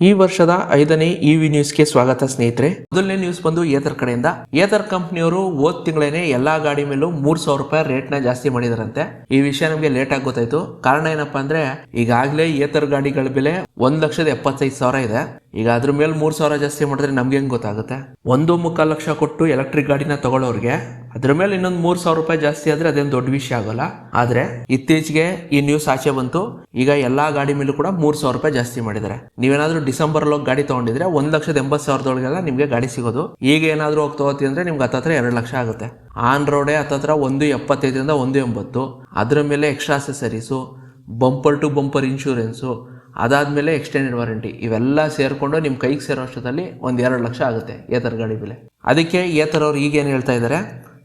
ಈ ವರ್ಷದ ಐದನೇ ಇವಿ ನ್ಯೂಸ್ಗೆ ಸ್ವಾಗತ ಸ್ನೇಹಿತರೆ. ಮೊದಲನೇ ನ್ಯೂಸ್ ಬಂದು ಏತರ್ ಕಡೆಯಿಂದ. ಏತರ್ ಕಂಪ್ನಿಯವರು ಓದ್ ತಿಂಗಳೇನೆ ಎಲ್ಲಾ ಗಾಡಿ ಮೇಲೂ ಮೂರ್ ಸಾವಿರ ರೂಪಾಯಿ ರೇಟ್ನ ಜಾಸ್ತಿ ಮಾಡಿದಾರಂತೆ. ಈ ವಿಷಯ ನಮಗೆ ಲೇಟ್ ಆಗಿ ಗೊತ್ತಾಯ್ತು. ಕಾರಣ ಏನಪ್ಪಾ ಅಂದ್ರೆ, ಈಗಾಗಲೇ ಏತರ್ ಗಾಡಿಗಳ ಬೆಲೆ ಒಂದ್ ಲಕ್ಷದ ಎಪ್ಪತ್ತೈದು ಸಾವಿರ ಇದೆ. ಈಗ ಅದ್ರ ಮೇಲೆ ಮೂರ್ ಸಾವಿರ ಜಾಸ್ತಿ ಮಾಡಿದ್ರೆ ನಮ್ಗೆ ಹೆಂಗೆ ಗೊತ್ತಾಗುತ್ತೆ? ಒಂದು ಮುಕ್ಕಾಲು ಲಕ್ಷ ಕೊಟ್ಟು ಎಲೆಕ್ಟ್ರಿಕ್ ಗಾಡಿನ ತಗೊಳ್ಳೋರಿಗೆ ಅದ್ರ ಮೇಲೆ ಇನ್ನೊಂದು ಮೂರ್ ಸಾವಿರ ರೂಪಾಯಿ ಜಾಸ್ತಿ ಆದ್ರೆ ಅದೇನು ದೊಡ್ಡ ವಿಷಯ ಆಗೋಲ್ಲ. ಆದ್ರೆ ಇತ್ತೀಚೆಗೆ ಈ ನ್ಯೂಸ್ ಆಚೆ ಬಂತು. ಈಗ ಎಲ್ಲಾ ಗಾಡಿ ಮೇಲೂ ಕೂಡ ಮೂರ್ ಸಾವಿರ ರೂಪಾಯಿ ಜಾಸ್ತಿ ಮಾಡಿದ್ದಾರೆ. ನೀವೇನಾದರೂ ಡಿಸೆಂಬರ್ ಗಾಡಿ ತಗೊಂಡಿದ್ರೆ ಒಂದು ಲಕ್ಷದ ಎಂಬತ್ತು ಸಾವಿರದೊಳಗೆಲ್ಲ ನಿಮಗೆ ಗಾಡಿ ಸಿಗೋದು. ಈಗ ಏನಾದರೂ ಹೋಗಿ ತಗೋತಿ ಅಂದರೆ ನಿಮ್ಗೆ ಹತ್ತತ್ರ ಎರಡು ಲಕ್ಷ ಆಗುತ್ತೆ. ಆನ್ ರೋಡೆ ಹತ್ತತ್ರ ಒಂದು ಎಪ್ಪತ್ತೈದರಿಂದ ಒಂದು ಎಂಬತ್ತು. ಅದ್ರ ಮೇಲೆ extra accessories bumper to bumper insurance ಅದಾದ್ಮೇಲೆ ಎಕ್ಸ್ಟೆಂಡೆಡ್ ವಾರಂಟಿ ಇವೆಲ್ಲ ಸೇರಿಕೊಂಡು ನಿಮ್ಮ ಕೈಗೆ ಸೇರೋ ಅಷ್ಟದಲ್ಲಿ ಒಂದು ಎರಡು ಲಕ್ಷ ಆಗುತ್ತೆ ಏತರ ಗಾಡಿ ಬೆಲೆ. ಅದಕ್ಕೆ ಏತರ್ ಅವ್ರು ಈಗೇನು ಹೇಳ್ತಾ ಇದ್ದಾರೆ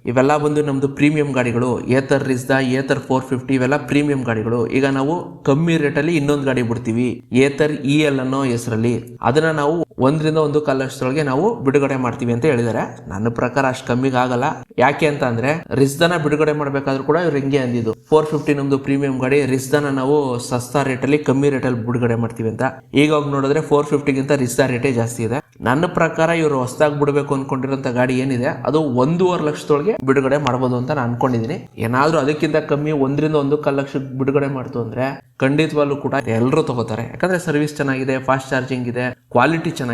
ಇವೆಲ್ಲ ಬಂದು ನಮ್ಮದು ಪ್ರೀಮಿಯಂ ಗಾಡಿಗಳು, Ather Rizta Ather four fifty ಇವೆಲ್ಲ ಪ್ರೀಮಿಯಂ ಗಾಡಿಗಳು. ಈಗ ನಾವು ಕಮ್ಮಿ ರೇಟಲ್ಲಿ ಇನ್ನೊಂದು ಗಾಡಿ ಬಿಡ್ತೀವಿ, ಏತರ್ ಇ ಎಲ್ ಅನ್ನೋ ಹೆಸರಲ್ಲಿ. ಅದನ್ನು ನಾವು ಒಂದರಿಂದ ಒಂದು ಕಾಲಷ್ಟರೊಳಗೆ ನಾವು ಬಿಡುಗಡೆ ಮಾಡ್ತೀವಿ ಅಂತ ಹೇಳಿದ್ದಾರೆ. ನನ್ನ ಪ್ರಕಾರ ಅಷ್ಟು ಕಮ್ಮಿಗೆ ಆಗಲ್ಲ. ಯಾಕೆ ಅಂತ ಅಂದ್ರೆ ರಿಸ್ದನ ಬಿಡುಗಡೆ ಮಾಡಬೇಕಾದ್ರೂ ಕೂಡ ಇವ್ರು ಹಿಂಗೆ ಅಂದಿದ್ದು. ಫೋರ್ ಫಿಫ್ಟಿ ನಮ್ದು ಪ್ರೀಮಿಯಂ ಗಾಡಿ, ರಿಸ್ದನ ನಾವು ಸಸ್ತಾ ರೇಟಲ್ಲಿ, ಕಮ್ಮಿ ರೇಟಲ್ಲಿ ಬಿಡುಗಡೆ ಮಾಡ್ತೀವಿ ಅಂತ. ಈಗ ಹೋಗಿ ನೋಡಿದ್ರೆ ಫೋರ್ ಫಿಫ್ಟಿಗಿಂತ ರಿಸ್ದಾ ರೇಟೇ ಜಾಸ್ತಿ ಇದೆ. ನನ್ನ ಪ್ರಕಾರ ಇವರು ಹೊಸದಾಗಿ ಬಿಡಬೇಕು ಅನ್ಕೊಂಡಿರೋಂಥ ಗಾಡಿ ಏನಿದೆ, ಅದು ಒಂದೂವರೆ ಲಕ್ಷದೊಳಗೆ ಬಿಡುಗಡೆ ಮಾಡ್ಬೋದು ಅಂತ ನಾನು ಅನ್ಕೊಂಡಿದ್ದೀನಿ. ಏನಾದರೂ ಅದಕ್ಕಿಂತ ಕಮ್ಮಿ ಒಂದರಿಂದ ಒಂದು ಕಾಲು ಲಕ್ಷಕ್ಕೆ ಬಿಡುಗಡೆ ಮಾಡ್ತು ಅಂದ್ರೆ ಖಂಡಿತವಾಗ್ಲೂ ಕೂಡ ಎಲ್ಲರೂ ತಗೋತಾರೆ. ಯಾಕಂದ್ರೆ ಸರ್ವಿಸ್ ಚೆನ್ನಾಗಿದೆ ಫಾಸ್ಟ್ ಚಾರ್ಜಿಂಗ್ ಇದೆ ಕ್ವಾಲಿಟಿ ಚೆನ್ನಾಗಿದೆ.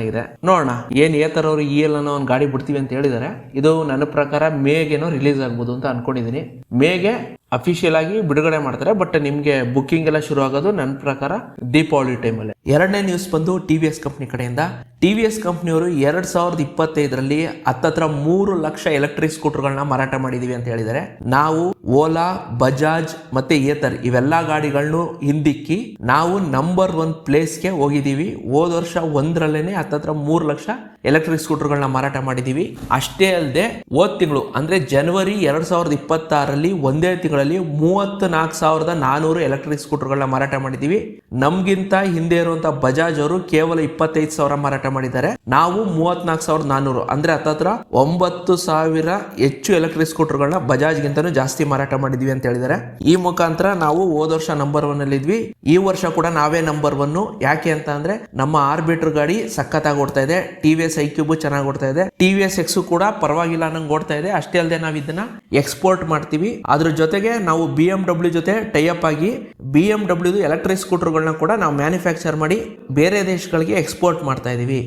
ನೋಡೋಣ, ಏನ್ ಏತರ ಅವರು ಈ ಎಲ್ ಅನ್ನೋ ಒಂದು ಗಾಡಿ ಬಿಡ್ತೀವಿ ಅಂತ ಹೇಳಿದ್ದಾರೆ ಇದು ನನ್ನ ಪ್ರಕಾರ ಮೇಗೇನೋ ರಿಲೀಸ್ ಆಗ್ಬೋದು ಅಂತ ಅನ್ಕೊಂಡಿದ್ದೀನಿ ಮೇಗೆ ಅಫಿಷಿಯಲ್ ಆಗಿ ಬಿಡುಗಡೆ ಮಾಡ್ತಾರೆ ಬಟ್ ನಿಮ್ಗೆ ಬುಕ್ಕಿಂಗ್ ಎಲ್ಲ ಶುರು ಆಗೋದು ನನ್ನ ಪ್ರಕಾರ ದೀಪಾವಳಿ ಟೈಮಲ್ಲಿ ಎರಡನೇ ನ್ಯೂಸ್ ಬಂದು ಟಿ ವಿ ಎಸ್ ಕಂಪ್ನಿ ಕಡೆಯಿಂದ. ಟಿ ವಿ ಎಸ್ ಕಂಪ್ನಿಯವರು ಎರಡ್ ಸಾವಿರದ ಇಪ್ಪತ್ತೈದರಲ್ಲಿ ಹತ್ತತ್ರ ಮೂರು ಲಕ್ಷ ಎಲೆಕ್ಟ್ರಿಕ್ ಸ್ಕೂಟರ್ಗಳನ್ನ ಮಾರಾಟ ಮಾಡಿದೀವಿ ಅಂತ ಹೇಳಿದರೆ ನಾವು ಓಲಾ, ಬಜಾಜ್ ಮತ್ತೆ ಏತರ್ ಇವೆಲ್ಲ ಗಾಡಿಗಳನ್ನು ಹಿಂದಿಕ್ಕಿ ನಾವು ನಂಬರ್ ಒನ್ ಪ್ಲೇಸ್ಗೆ ಹೋಗಿದ್ದೀವಿ ಹೋದ ವರ್ಷ ಒಂದರಲ್ಲೇನೆ ಹತ್ತತ್ರ ಮೂರು ಲಕ್ಷ ಎಲೆಕ್ಟ್ರಿಕ್ ಸ್ಕೂಟರ್ಗಳನ್ನ ಮಾರಾಟ ಮಾಡಿದ್ದೀವಿ ಅಷ್ಟೇ ಅಲ್ಲದೆ ಹೋದ್ ತಿಂಗಳು ಅಂದ್ರೆ ಜನವರಿ ಎರಡ್ ಸಾವಿರದ ಇಪ್ಪತ್ತಾರರಲ್ಲಿ ಒಂದೇ ತಿಂಗಳಲ್ಲಿ ಮೂವತ್ತ್ ನಾಲ್ಕು ಸಾವಿರದ ನಾನೂರು ಎಲೆಕ್ಟ್ರಿಕ್ ಸ್ಕೂಟರ್ಗಳನ್ನ ಮಾರಾಟ ಮಾಡಿದ್ದೀವಿ ನಮ್ಗಿಂತ ಹಿಂದೆ ಇರುವಂಥ ಬಜಾಜ್ ಅವರು ಕೇವಲ ಇಪ್ಪತ್ತೈದು ಸಾವಿರ ಮಾರಾಟ ಮಾಡಿದ್ದಾರೆ. ನಾವು ಮೂವತ್ನಾಲ್ಕು ಸಾವಿರದ ನಾನೂರು, ಅಂದ್ರೆ ಹತ್ತತ್ರ ಒಂಬತ್ತು ಸಾವಿರ ಹೆಚ್ಚು ಎಲೆಕ್ಟ್ರಿಕ್ ಸ್ಕೂಟರ್ಗಳನ್ನ ಬಜಾಜ್ ಗಿಂತನೂ ಜಾಸ್ತಿ ಮಾರಾಟ ಮಾಡಿದ್ವಿ ಅಂತ ಹೇಳಿದ್ದಾರೆ. ಈ ಮುಖಾಂತರ ನಾವು ಹೋದ ವರ್ಷ ನಂಬರ್ ಒನ್ ಅಲ್ಲಿ ಇದ್ವಿ. ಈ ವರ್ಷ ಕೂಡ ನಾವೇ ನಂಬರ್ ಒನ್ ಯಾಕೆ ಅಂತ ಅಂದ್ರೆ, ನಮ್ಮ ಆರ್ಬಿಟರ್ ಗಾಡಿ ಸಖತ್ತಾಗಿ ಓಡ್ತಾ ಇದೆ. T V S I cube ಚೆನ್ನಾಗಿ ಓಡ್ತಾ ಇದೆ. ಟಿ ವಿ ಎಸ್ ಎಕ್ಸ್ ಕೂಡ ಪರವಾಗಿಲ್ಲ ನಂಗೆ ಓಡ್ತಾ ಇದೆ. ಅಷ್ಟೇ ಅಲ್ಲದೆ ನಾವು ಇದನ್ನ ಎಕ್ಸ್ಪೋರ್ಟ್ ಮಾಡ್ತೀವಿ. ಅದ್ರ ಜೊತೆಗೆ ನಾವು ಬಿ ಎಂ ಡಬ್ಲ್ಯೂ ಜೊತೆ ಟೈಅಪ್ ಆಗಿ ಬಿ ಎಂ ಡಬ್ಲ್ಯೂದು ಎಲೆಕ್ಟ್ರಿಕ್ ಸ್ಕೂಟರ್ಗಳನ್ನ ಕೂಡ ನಾವು ಮ್ಯಾನುಫ್ಯಾಕ್ಚರ್ ಮಾಡಿ ಬೇರೆ ದೇಶಗಳಿಗೆ ಎಕ್ಸ್ಪೋರ್ಟ್ ಮಾಡ್ತಾ ಇದೀವಿ.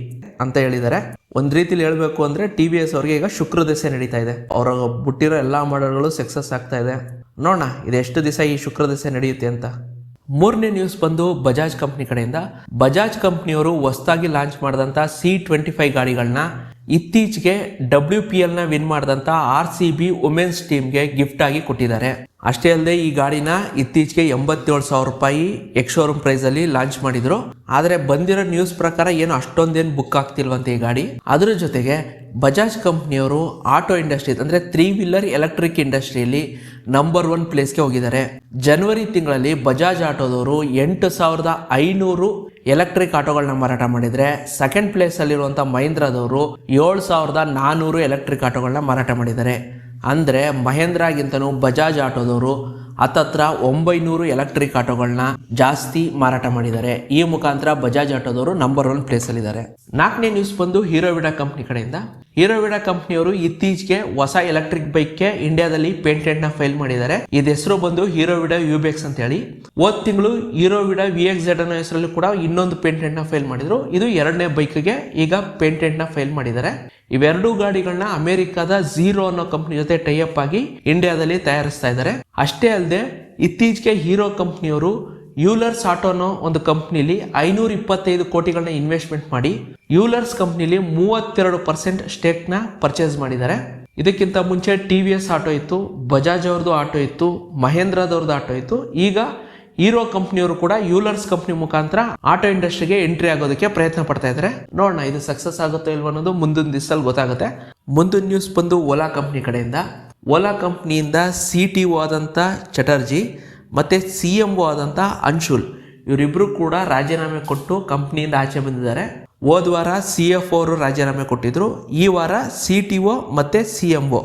ಅಂತ ಹೇಳಿದ್ದಾರೆ. ಒಂದು ರೀತಿಲಿ ಹೇಳಬೇಕು ಅಂದ್ರೆ ಟಿ ವಿ ಎಸ್ ಅವ್ರಿಗೆ ಈಗ ಶುಕ್ರ ದಿಸೆ ನಡೀತಾ ಇದೆ. ಅವರ ಬಿಟ್ಟಿರೋ ಎಲ್ಲಾ ಮಾಡಲ್ಗಳು ಸಕ್ಸಸ್ ಆಗ್ತಾ ಇದೆ. ನೋಡೋಣ ಇದೆಷ್ಟು ದಿವಸ ಈ ಶುಕ್ರ ದಿಸೆ ನಡೆಯುತ್ತೆ ಅಂತ. ಮೂರನೇ ನ್ಯೂಸ್ ಬಂದು ಬಜಾಜ್ ಕಂಪ್ನಿ ಕಡೆಯಿಂದ. ಬಜಾಜ್ ಕಂಪ್ನಿಯವರು ಹೊಸದಾಗಿ ಲಾಂಚ್ ಮಾಡಿದಂಥ ಸಿ ಟ್ವೆಂಟಿ ಫೈವ್ ಗಾಡಿಗಳನ್ನ ಇತ್ತೀಚೆಗೆ ಡಬ್ಲ್ಯೂ ಪಿ ಎಲ್ನ ವಿನ್ ಮಾಡಿದಂಥ ಆರ್ ಸಿ ಬಿ ವುಮೆನ್ಸ್ ಟೀಮ್ಗೆ ಗಿಫ್ಟ್ ಆಗಿ ಕೊಟ್ಟಿದ್ದಾರೆ. ಅಷ್ಟೇ ಅಲ್ಲದೆ ಈ ಗಾಡಿನ ಇತ್ತೀಚೆಗೆ ಎಂಬತ್ತೇಳು ಸಾವಿರ ರೂಪಾಯಿ ಎಕ್ಸ್ ಪ್ರೈಸಲ್ಲಿ ಲಾಂಚ್ ಮಾಡಿದ್ರು. ಆದರೆ ಬಂದಿರೋ ನ್ಯೂಸ್ ಪ್ರಕಾರ ಏನು ಅಷ್ಟೊಂದೇನು ಬುಕ್ ಆಗ್ತಿಲ್ವಂತೆ ಈ ಗಾಡಿ. ಅದರ ಜೊತೆಗೆ ಬಜಾಜ್ ಕಂಪ್ನಿಯವರು ಆಟೋ ಇಂಡಸ್ಟ್ರಿ ಅಂದ್ರೆ ತ್ರೀ ವೀಲರ್ ಎಲೆಕ್ಟ್ರಿಕ್ ಇಂಡಸ್ಟ್ರಿಯಲ್ಲಿ ನಂಬರ್ ಒನ್ ಪ್ಲೇಸ್ಗೆ ಹೋಗಿದ್ದಾರೆ. ಜನವರಿ ತಿಂಗಳಲ್ಲಿ ಬಜಾಜ್ ಆಟೋದವರು ಎಂಟು ಸಾವಿರದ ಐನೂರು ಎಲೆಕ್ಟ್ರಿಕ್ ಆಟೋಗಳನ್ನ ಮಾರಾಟ ಮಾಡಿದರೆ ಸೆಕೆಂಡ್ ಪ್ಲೇಸ್ ಅಲ್ಲಿರುವಂತ ಮಹೀಂದ್ರದವರು ಏಳು ಸಾವಿರದ ನಾನೂರು ಎಲೆಕ್ಟ್ರಿಕ್ ಆಟೋಗಳನ್ನ ಮಾರಾಟ ಮಾಡಿದ್ದಾರೆ. ಅಂದ್ರೆ ಮಹೇಂದ್ರಗಿಂತನೂ ಬಜಾಜ್ ಆಟೋದವರು ಹತ್ತತ್ರ ಒಂಬೈನೂರು ಎಲೆಕ್ಟ್ರಿಕ್ ಆಟೋಗಳನ್ನ ಜಾಸ್ತಿ ಮಾರಾಟ ಮಾಡಿದ್ದಾರೆ. ಈ ಮುಖಾಂತರ ಬಜಾಜ್ ಆಟೋದವರು ನಂಬರ್ ಒನ್ ಪ್ಲೇಸಲ್ಲಿದ್ದಾರೆ ನಾಲ್ಕನೇ ನ್ಯೂಸ್ ಬಂದು ಹೀರೋವಿಡಾ ಕಂಪ್ನಿ ಕಡೆಯಿಂದ. ಹೀರೋವಿಡಾ ಕಂಪ್ನಿಯವರು ಇತ್ತೀಚೆಗೆ ಹೊಸ ಎಲೆಕ್ಟ್ರಿಕ್ ಬೈಕ್ಗೆ ಇಂಡಿಯಾದಲ್ಲಿ ಪೇಟೆಂಟ್ನ ಫೈಲ್ ಮಾಡಿದ್ದಾರೆ. ಇದು ಹೆಸರು ಬಂದು ಹೀರೋವಿಡಾ ಯುಬೆಕ್ಸ್ ಅಂತ ಹೇಳಿ ಹೋದ್ ತಿಂಗಳು ಹೀರೋವಿಡಾ ವಿ ಎಕ್ಸ್ ಜೆಡ್ ಅನ್ನೋ ಹೆಸರಲ್ಲಿ ಕೂಡ ಇನ್ನೊಂದು ಪೇಟೆಂಟ್ನ ಫೈಲ್ ಮಾಡಿದ್ರು. ಇದು ಎರಡನೇ ಬೈಕ್ಗೆ ಈಗ ಪೇಟೆಂಟ್ನ ಫೈಲ್ ಮಾಡಿದ್ದಾರೆ. ಇವೆರಡೂ ಗಾಡಿಗಳನ್ನ ಅಮೆರಿಕದ ಝೀರೋ ಅನ್ನೋ ಕಂಪ್ನಿ ಜೊತೆ ಟೈಅಪ್ ಆಗಿ ಇಂಡಿಯಾದಲ್ಲಿ ತಯಾರಿಸ್ತಾ ಇದ್ದಾರೆ ಅಷ್ಟೇ ಅಲ್ಲದೆ ಇತ್ತೀಚೆಗೆ ಹೀರೋ ಕಂಪ್ನಿಯವರು ಯೂಲರ್ಸ್ ಆಟೋ ಅನ್ನೋ ಒಂದು ಕಂಪ್ನಿಲಿ ಐನೂರ ಇಪ್ಪತ್ತೈದು ಕೋಟಿಗಳನ್ನ ಇನ್ವೆಸ್ಟ್ಮೆಂಟ್ ಮಾಡಿ ಯೂಲರ್ಸ್ ಕಂಪ್ನಿಲಿ ಮೂವತ್ತೆರಡು ಪರ್ಸೆಂಟ್ ಸ್ಟೇಕ್ನ ಪರ್ಚೇಸ್ ಮಾಡಿದ್ದಾರೆ. ಇದಕ್ಕಿಂತ ಮುಂಚೆ ಟಿ ವಿ ಎಸ್ ಆಟೋ ಇತ್ತು ಬಜಾಜ್ ಅವ್ರದ್ದು ಆಟೋ ಇತ್ತು ಮಹೇಂದ್ರದವ್ರದ್ದು ಆಟೋ ಇತ್ತು. ಈಗ ಹೀರೋ ಕಂಪ್ನಿಯವರು ಕೂಡ ಯೂಲರ್ಸ್ ಕಂಪ್ನಿ ಮುಖಾಂತರ ಆಟೋ ಇಂಡಸ್ಟ್ರಿಗೆ ಎಂಟ್ರಿ ಆಗೋದಕ್ಕೆ ಪ್ರಯತ್ನ ಪಡ್ತಾ ಇದ್ದಾರೆ ನೋಡೋಣ, ಇದು ಸಕ್ಸಸ್ ಆಗುತ್ತೋ ಇಲ್ವೋ ಅನ್ನೋದು ಮುಂದಿನ ದಿವಸದಲ್ಲಿ ಗೊತ್ತಾಗುತ್ತೆ. ಮುಂದಿನ ನ್ಯೂಸ್ ಬಂದು ಓಲಾ ಕಂಪ್ನಿ ಕಡೆಯಿಂದ. ಓಲಾ ಕಂಪ್ನಿಯಿಂದ ಸಿ ಟಿ ಒ ಆದಂಥ ಚಟರ್ಜಿ ಮತ್ತು ಸಿ ಎಂ ಒ ಆದಂಥ ಅನ್ಶುಲ್ ಇವರಿಬ್ಬರು ಕೂಡ ರಾಜೀನಾಮೆ ಕೊಟ್ಟು ಕಂಪ್ನಿಯಿಂದ ಆಚೆ ಬಂದಿದ್ದಾರೆ. ಹೋದ ವಾರ ಸಿ ಎಫ್ ಅವರು ರಾಜೀನಾಮೆ ಕೊಟ್ಟಿದ್ದರು ಈ ವಾರ ಸಿ ಟಿ ಒ ಮತ್ತು ಸಿ ಎಂ ಒ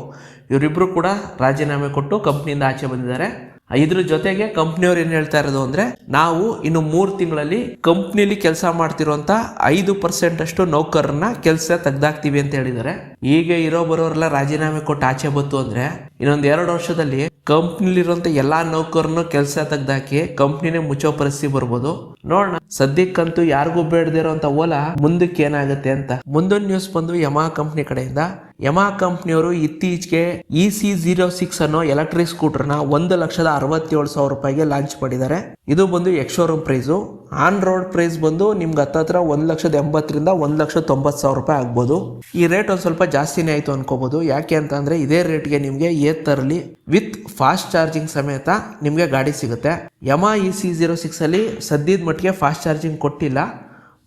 ಇವರಿಬ್ಬರು ಕೂಡ ರಾಜೀನಾಮೆ ಕೊಟ್ಟು ಕಂಪ್ನಿಯಿಂದ ಆಚೆ ಬಂದಿದ್ದಾರೆ. ಇದ್ರ ಜೊತೆಗೆ ಕಂಪ್ನಿಯವ್ರು ಏನು ಹೇಳ್ತಾ ಇರೋದು ಅಂದ್ರೆ, ನಾವು ಇನ್ನು ಮೂರು ತಿಂಗಳಲ್ಲಿ ಕಂಪ್ನಿಲಿ ಕೆಲಸ ಮಾಡ್ತಿರುವಂತ ಐದು ಪರ್ಸೆಂಟ್ ಅಷ್ಟು ನೌಕರರನ್ನ ಕೆಲಸ ತೆಗ್ದಾಕ್ತೀವಿ ಅಂತ ಹೇಳಿದ್ದಾರೆ. ಈಗ ಇರೋ ಬರೋರೆಲ್ಲ ರಾಜೀನಾಮೆ ಕೊಟ್ಟು ಆಚೆ ಬಂತು ಅಂದ್ರೆ ಇನ್ನೊಂದ್ ಎರಡು ವರ್ಷದಲ್ಲಿ ಕಂಪ್ನಿಲಿರುವಂತ ಎಲ್ಲಾ ನೌಕರನ್ನು ಕೆಲಸ ತೆಗ್ದಾಕಿ ಕಂಪ್ನಿನೇ ಮುಚ್ಚೋ ಪರಿಸ್ಥಿತಿ ಬರ್ಬೋದು. ನೋಡೋಣ. ಸದ್ಯಕ್ಕಂತೂ ಯಾರಿಗೂ ಬೇಡದಿರೋಂತ ಓಲಾ ಮುಂದಕ್ಕೆ ಏನಾಗುತ್ತೆ ಅಂತ. ಮುಂದೊಂದು ನ್ಯೂಸ್ ಬಂದು ಯಮಾ ಕಂಪ್ನಿ ಕಡೆಯಿಂದ. ಯಮಾ ಕಂಪ್ನಿಯವರು ಇತ್ತೀಚೆಗೆ ಇ ಸಿ ಜೀರೋ ಸಿಕ್ಸ್ ಅನ್ನೋ ಎಲೆಕ್ಟ್ರಿಕ್ ಸ್ಕೂಟರ್ನ ಒಂದು ಲಕ್ಷದ ಅರವತ್ತೇಳು ಸಾವಿರ ರೂಪಾಯಿಗೆ ಲಾಂಚ್ ಮಾಡಿದ್ದಾರೆ. ಇದು ಬಂದು ex showroom price. On road price ಬಂದು ನಿಮ್ಗೆ ಹತ್ತತ್ರ ಒಂದು ಲಕ್ಷದ ಎಂಬತ್ತರಿಂದ ಒಂದು ಲಕ್ಷ ತೊಂಬತ್ತು ಸಾವಿರ ರೂಪಾಯಿ ಆಗ್ಬೋದು. ಈ ರೇಟ್ ಒಂದು ಸ್ವಲ್ಪ ಜಾಸ್ತಿನೇ ಆಯ್ತು ಅನ್ಕೋಬಹುದು ಯಾಕೆ ಅಂತ ಅಂದ್ರೆ ಇದೇ ರೇಟ್ಗೆ ನಿಮಗೆ ತರಲಿ ವಿತ್ ಫಾಸ್ಟ್ ಚಾರ್ಜಿಂಗ್ ಸಮೇತ ನಿಮಗೆ ಗಾಡಿ ಸಿಗುತ್ತೆ. ಯಮಾ ಇ ಸಿ ಜೀರೋ ಸಿಕ್ಸಲ್ಲಿ ಸದ್ಯದ ಮಟ್ಟಿಗೆ ಫಾಸ್ಟ್ ಚಾರ್ಜಿಂಗ್ ಕೊಟ್ಟಿಲ್ಲ.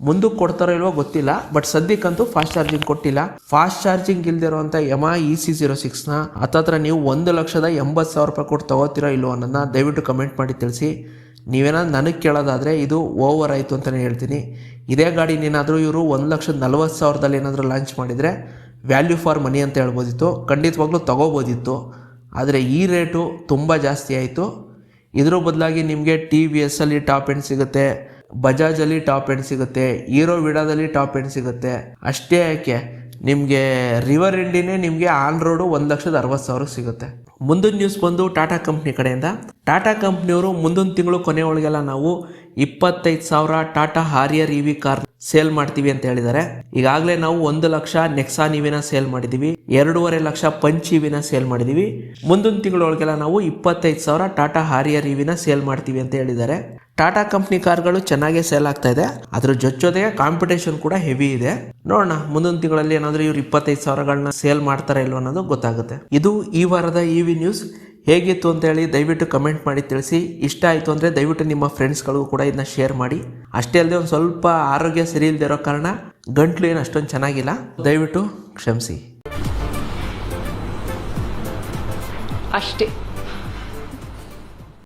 ಮುಂದಕ್ಕೆ ಕೊಡ್ತಾರೋ ಇಲ್ವೋ ಗೊತ್ತಿಲ್ಲ. ಬಟ್ ಸದ್ಯಕ್ಕಂತೂ ಫಾಸ್ಟ್ ಚಾರ್ಜಿಂಗ್ ಕೊಟ್ಟಿಲ್ಲ. ಫಾಸ್ಟ್ ಚಾರ್ಜಿಂಗ್ ಇಲ್ದಿರೋಂಥ ಎಂ ಇ ಸಿ ಜೀರೋ ಸಿಕ್ಸ್ನ ಹತ್ತತ್ರ ನೀವು ಒಂದು ಲಕ್ಷದ ಎಂಬತ್ತು ಸಾವಿರ ರೂಪಾಯಿ ಕೊಟ್ಟು ತಗೋತಿರೋ ಇಲ್ವೋ ಅನ್ನೋದನ್ನ ದಯವಿಟ್ಟು ಕಮೆಂಟ್ ಮಾಡಿ ತಿಳಿಸಿ. ನೀವೇನಾದ್ರು ನನಗೆ ಕೇಳೋದಾದರೆ ಇದು ಓವರ್ ಆಯಿತು ಅಂತಲೇ ಹೇಳ್ತೀನಿ. ಇದೇ ಗಾಡಿನೇನಾದರೂ ಇವರು ಒಂದು ಲಕ್ಷದ ನಲ್ವತ್ತು ಸಾವಿರದಲ್ಲಿ ಏನಾದರೂ ಲಾಂಚ್ ಮಾಡಿದರೆ ವ್ಯಾಲ್ಯೂ ಫಾರ್ ಮನಿ ಅಂತ ಹೇಳ್ಬೋದಿತ್ತು. ಖಂಡಿತವಾಗ್ಲೂ ತೊಗೋಬೋದಿತ್ತು. ಆದರೆ ಈ ರೇಟು ತುಂಬ ಜಾಸ್ತಿ ಆಯಿತು. ಇದ್ರ ಬದಲಾಗಿ ನಿಮಗೆ ಟಿ ವಿ ಎಸ್ಸಲ್ಲಿ ಟಾಪ್ ಎಂಡ್ ಸಿಗುತ್ತೆ ಬಜಾಜಲ್ಲಿ ಟಾಪ್ ಎಂಡ್ ಸಿಗುತ್ತೆ ಹೀರೋ ವಿಡಾದಲ್ಲಿ ಟಾಪ್ ಎಂಡ್ ಸಿಗುತ್ತೆ. ಅಷ್ಟೇ ಯಾಕೆ? ನಿಮಗೆ ರಿವರ್ ಇಂಡಿನೇ ನಿಮಗೆ ಆನ್ ರೋಡು ಒಂದು ಲಕ್ಷದ ಅರವತ್ತು ಸಾವಿರ ಸಿಗುತ್ತೆ. ಮುಂದಿನ ನ್ಯೂಸ್ ಬಂದು ಟಾಟಾ ಕಂಪ್ನಿ ಕಡೆಯಿಂದ. ಟಾಟಾ ಕಂಪ್ನಿಯವರು ಮುಂದಿನ ತಿಂಗಳು ಕೊನೆ ಒಳಗೆಲ್ಲ ನಾವು ಇಪ್ಪತ್ತೈದು ಸಾವಿರ Tata Harrier E V car sale ಮಾಡ್ತೀವಿ ಅಂತ ಹೇಳಿದ್ದಾರೆ. ಈಗಾಗಲೇ ನಾವು ಒಂದು ಲಕ್ಷ ನೆಕ್ಸಾನ್ ಇವಿನ ಸೇಲ್ ಮಾಡಿದೀವಿ. ಎರಡೂವರೆ ಲಕ್ಷ ಪಂಚ್ ಇವಿನ ಸೇಲ್ ಮಾಡಿದೀವಿ. ಮುಂದಿನ ತಿಂಗಳೊಳಗೆಲ್ಲ ನಾವು ಇಪ್ಪತ್ತೈದು ಸಾವಿರ ಟಾಟಾ ಹಾರಿಯರ್ ಇವಿನ ಸೇಲ್ ಮಾಡ್ತೀವಿ ಅಂತ ಹೇಳಿದ್ದಾರೆ. ಟಾಟಾ ಕಂಪ್ನಿ ಕಾರ್ಗಳು ಚೆನ್ನಾಗೇ ಸೇಲ್ ಆಗ್ತಾ ಇದೆ. ಅದ್ರ ಜೊತೆ ಜೊತೆಗೆ ಕಾಂಪಿಟೇಷನ್ ಕೂಡ ಹೆವಿ ಇದೆ. ನೋಡೋಣ, ಮುಂದಿನ ತಿಂಗಳಲ್ಲಿ ಏನಾದರೂ ಇವ್ರು ಇಪ್ಪತ್ತೈದು ಸಾವಿರಗಳನ್ನ ಸೇಲ್ ಮಾಡ್ತಾರೆ ಇಲ್ವ ಅನ್ನೋದು ಗೊತ್ತಾಗುತ್ತೆ. ಇದು ಈ ವಾರದ ಇ ವಿ ನ್ಯೂಸ್. ಹೇಗಿತ್ತು ಅಂತ ಹೇಳಿ ದಯವಿಟ್ಟು ಕಮೆಂಟ್ ಮಾಡಿ ತಿಳಿಸಿ. ಇಷ್ಟ ಆಯಿತು ಅಂದರೆ ದಯವಿಟ್ಟು ನಿಮ್ಮ ಫ್ರೆಂಡ್ಸ್ಗಳಿಗೂ ಕೂಡ ಇದನ್ನ ಶೇರ್ ಮಾಡಿ. ಅಷ್ಟೇ ಅಲ್ಲದೆ ಒಂದು ಸ್ವಲ್ಪ ಆರೋಗ್ಯ ಸರಿ ಇಲ್ಲದೆ ಇರೋ ಕಾರಣ ಗಂಟ್ಲು ಏನು ಅಷ್ಟೊಂದು ಚೆನ್ನಾಗಿಲ್ಲ. ದಯವಿಟ್ಟು ಕ್ಷಮಿಸಿ. ಅಷ್ಟೇ.